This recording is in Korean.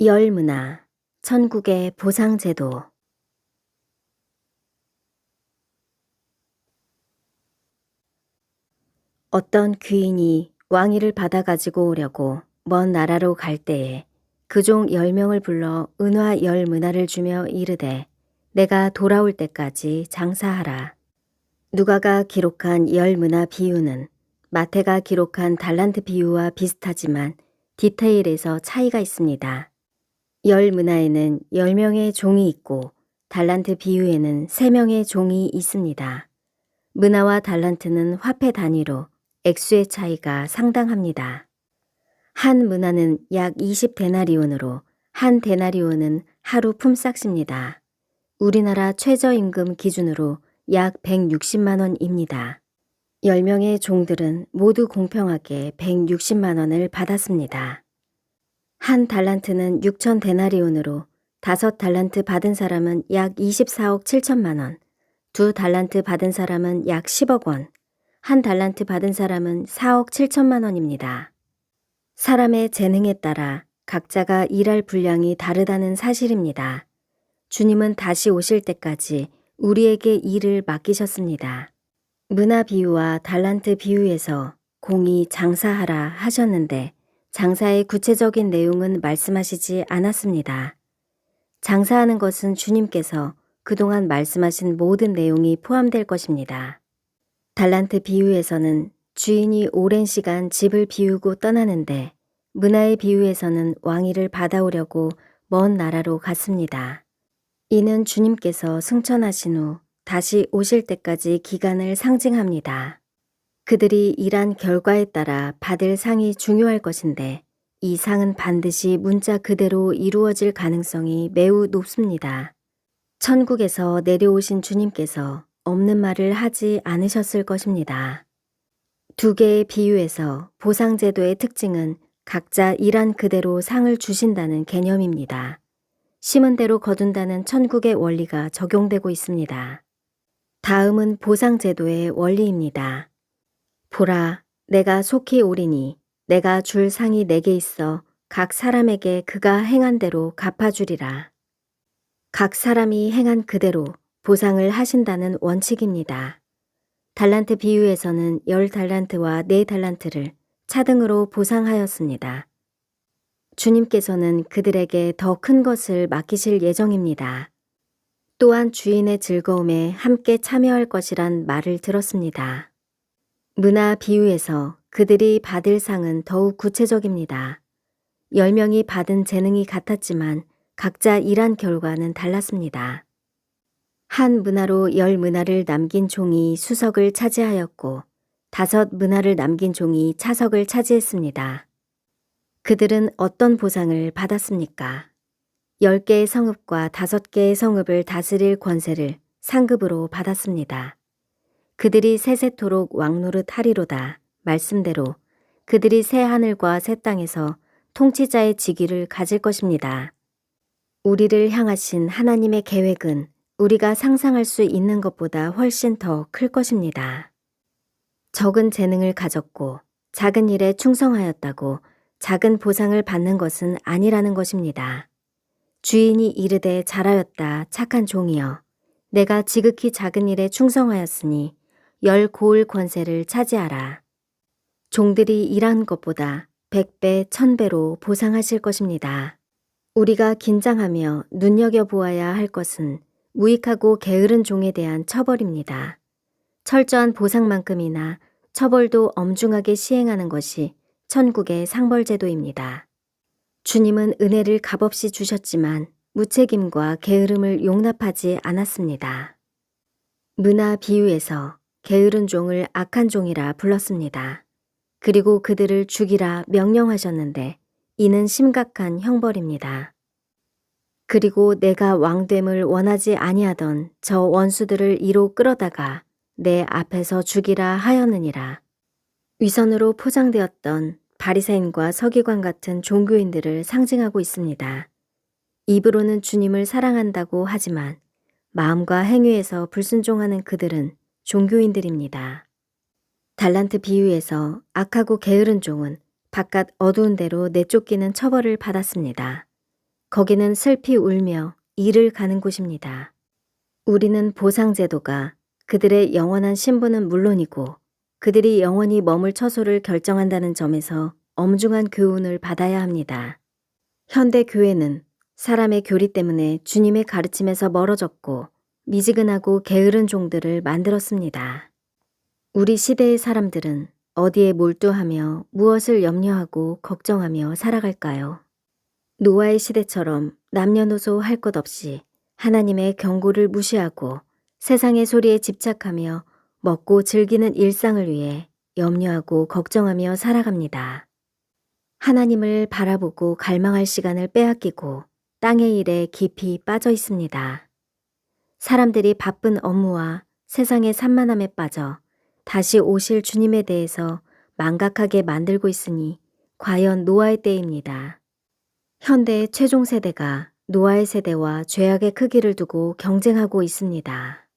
열문화, 천국의 보상제도 어떤 귀인이 왕위를 받아 가지고 오려고 먼 나라로 갈 때에 그종 열명을 불러 은화 열문화를 주며 이르되 내가 돌아올 때까지 장사하라. 누가가 기록한 열문화 비유는 마태가 기록한 달란트 비유와 비슷하지만 디테일에서 차이가 있습니다. 열 문화에는 10명의 종이 있고 달란트 비유에는 3명의 종이 있습니다. 문화와 달란트는 화폐 단위로 액수의 차이가 상당합니다. 한 문화는 약 20데나리온으로 한 데나리온은 하루 품삯입니다. 우리나라 최저임금 기준으로 약 160만 원입니다. 10명의 종들은 모두 공평하게 160만 원을 받았습니다. 한 달란트는 6천 데나리온으로 다섯 달란트 받은 사람은 약 24억 7천만 원, 두 달란트 받은 사람은 약 10억 원, 한 달란트 받은 사람은 4억 7천만 원입니다. 사람의 재능에 따라 각자가 일할 분량이 다르다는 사실입니다. 주님은 다시 오실 때까지 우리에게 일을 맡기셨습니다. 문화 비유와 달란트 비유에서 공이 장사하라 하셨는데 장사의 구체적인 내용은 말씀하시지 않았습니다. 장사하는 것은 주님께서 그동안 말씀하신 모든 내용이 포함될 것입니다. 달란트 비유에서는 주인이 오랜 시간 집을 비우고 떠나는데 문화의 비유에서는 왕위를 받아오려고 먼 나라로 갔습니다. 이는 주님께서 승천하신 후 다시 오실 때까지 기간을 상징합니다. 그들이 일한 결과에 따라 받을 상이 중요할 것인데 이 상은 반드시 문자 그대로 이루어질 가능성이 매우 높습니다. 천국에서 내려오신 주님께서 없는 말을 하지 않으셨을 것입니다. 두 개의 비유에서 보상제도의 특징은 각자 일한 그대로 상을 주신다는 개념입니다. 심은 대로 거둔다는 천국의 원리가 적용되고 있습니다. 다음은 보상제도의 원리입니다. 보라, 내가 속히 오리니 내가 줄 상이 내게 있어 각 사람에게 그가 행한 대로 갚아주리라. 각 사람이 행한 그대로 보상을 하신다는 원칙입니다. 달란트 비유에서는 열 달란트와 네 달란트를 차등으로 보상하였습니다. 주님께서는 그들에게 더 큰 것을 맡기실 예정입니다. 또한 주인의 즐거움에 함께 참여할 것이란 말을 들었습니다. 문화 비유에서 그들이 받을 상은 더욱 구체적입니다. 10명이 받은 재능이 같았지만 각자 일한 결과는 달랐습니다. 한 문화로 열 문화를 남긴 종이 수석을 차지하였고 다섯 문화를 남긴 종이 차석을 차지했습니다. 그들은 어떤 보상을 받았습니까? 10개의 성읍과 5개의 성읍을 다스릴 권세를 상급으로 받았습니다. 그들이 세세토록 왕노릇 하리로다 말씀대로 그들이 새 하늘과 새 땅에서 통치자의 직위를 가질 것입니다. 우리를 향하신 하나님의 계획은 우리가 상상할 수 있는 것보다 훨씬 더 클 것입니다. 적은 재능을 가졌고 작은 일에 충성하였다고 작은 보상을 받는 것은 아니라는 것입니다. 주인이 이르되 잘하였다 착한 종이여 내가 지극히 작은 일에 충성하였으니 열 고을 권세를 차지하라. 종들이 일한 것보다 백배 천배로 보상하실 것입니다. 우리가 긴장하며 눈여겨보아야 할 것은 무익하고 게으른 종에 대한 처벌입니다. 철저한 보상만큼이나 처벌도 엄중하게 시행하는 것이 천국의 상벌제도입니다. 주님은 은혜를 값없이 주셨지만 무책임과 게으름을 용납하지 않았습니다. 문화 비유에서 게으른 종을 악한 종이라 불렀습니다. 그리고 그들을 죽이라 명령하셨는데 이는 심각한 형벌입니다. 그리고 내가 왕됨을 원하지 아니하던 저 원수들을 이로 끌어다가 내 앞에서 죽이라 하였느니라. 위선으로 포장되었던 바리새인과 서기관 같은 종교인들을 상징하고 있습니다. 입으로는 주님을 사랑한다고 하지만 마음과 행위에서 불순종하는 그들은 종교인들입니다. 달란트 비유에서 악하고 게으른 종은 바깥 어두운 데로 내쫓기는 처벌을 받았습니다. 거기는 슬피 울며 일을 가는 곳입니다. 우리는 보상제도가 그들의 영원한 신분은 물론이고 그들이 영원히 머물 처소를 결정한다는 점에서 엄중한 교훈을 받아야 합니다. 현대 교회는 사람의 교리 때문에 주님의 가르침에서 멀어졌고 미지근하고 게으른 종들을 만들었습니다. 우리 시대의 사람들은 어디에 몰두하며 무엇을 염려하고 걱정하며 살아갈까요? 노아의 시대처럼 남녀노소 할 것 없이 하나님의 경고를 무시하고 세상의 소리에 집착하며 먹고 즐기는 일상을 위해 염려하고 걱정하며 살아갑니다. 하나님을 바라보고 갈망할 시간을 빼앗기고 땅의 일에 깊이 빠져 있습니다. 사람들이 바쁜 업무와 세상의 산만함에 빠져 다시 오실 주님에 대해서 망각하게 만들고 있으니 과연 노아의 때입니다. 현대의 최종 세대가 노아의 세대와 죄악의 크기를 두고 경쟁하고 있습니다.